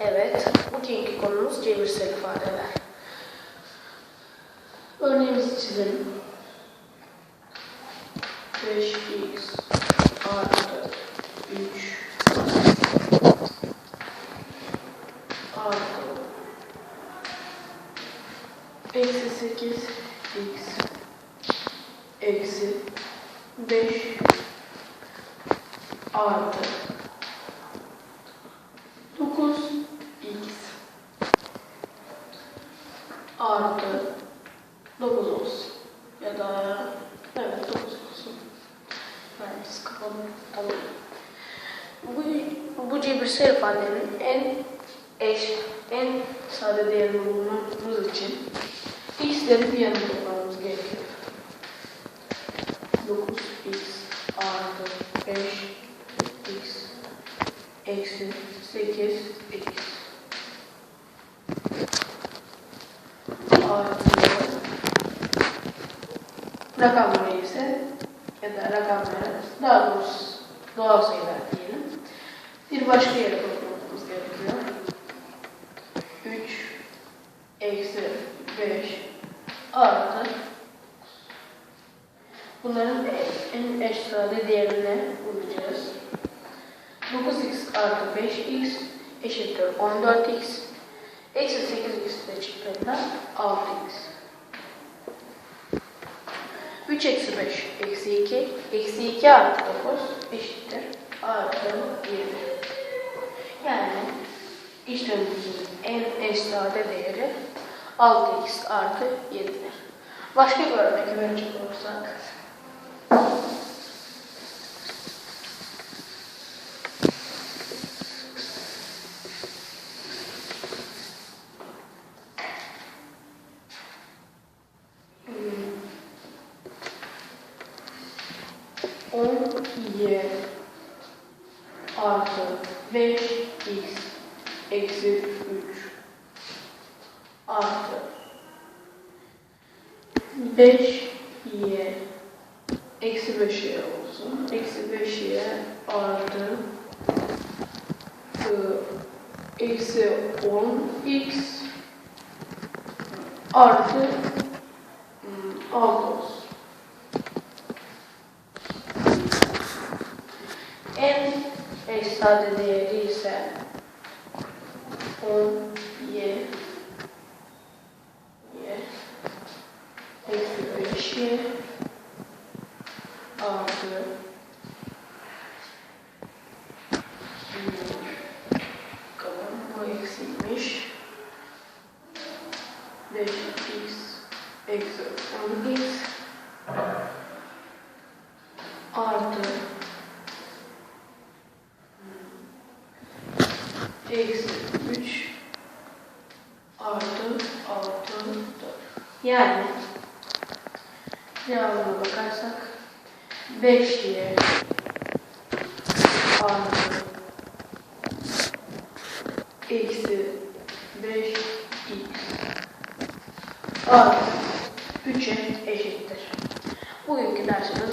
Evet, bugünkü konumuz cebirsel ifadeler. Örneğimizi çizelim. 5x artı 3 artı eksi 8 x eksi 5 artı 9 x artı 9 olsun. Ya da evet 9 olsun. Mühendis kapalı. Tamam. Bu, bu cebirsel ifadenin en eş, en sade değerini bulmamız için x'leri bir yana toplamamız gerekiyor. 9x artı 5x eksi 8 x artı rakamları ise ya da rakamları daha doğrusu doğal sayılar diyelim. Bir başka yere toplamamız gerekiyor. 3 eksi 5 artı bunların en eş sade değerini bulacağız. 9x artı 5x eşittir 14x. Eksi 8x de çıktığında 6x. 3 eksi 5 eksi 2. Eksi 2 artı 9 eşittir. Artı 7. Yani işlemimizin en eş sade değeri 6x artı 7'dir. Başka bir örnek verecek olursak. On y artı 5x eksi 3 artı 5y eksi 5y olsun. Eksi 5y artı eksi 10x artı ım, 6 olsun. En eş sade değeri ise 10 y y eksi 5 y artı hmm, bakalım bu eksikmiş 5x eksi 10x artı eksi 3 artı 6 4. Yani cevabına bakarsak 5y artı eksi 5x artı 3'e eşittir. Bugünkü dersimiz.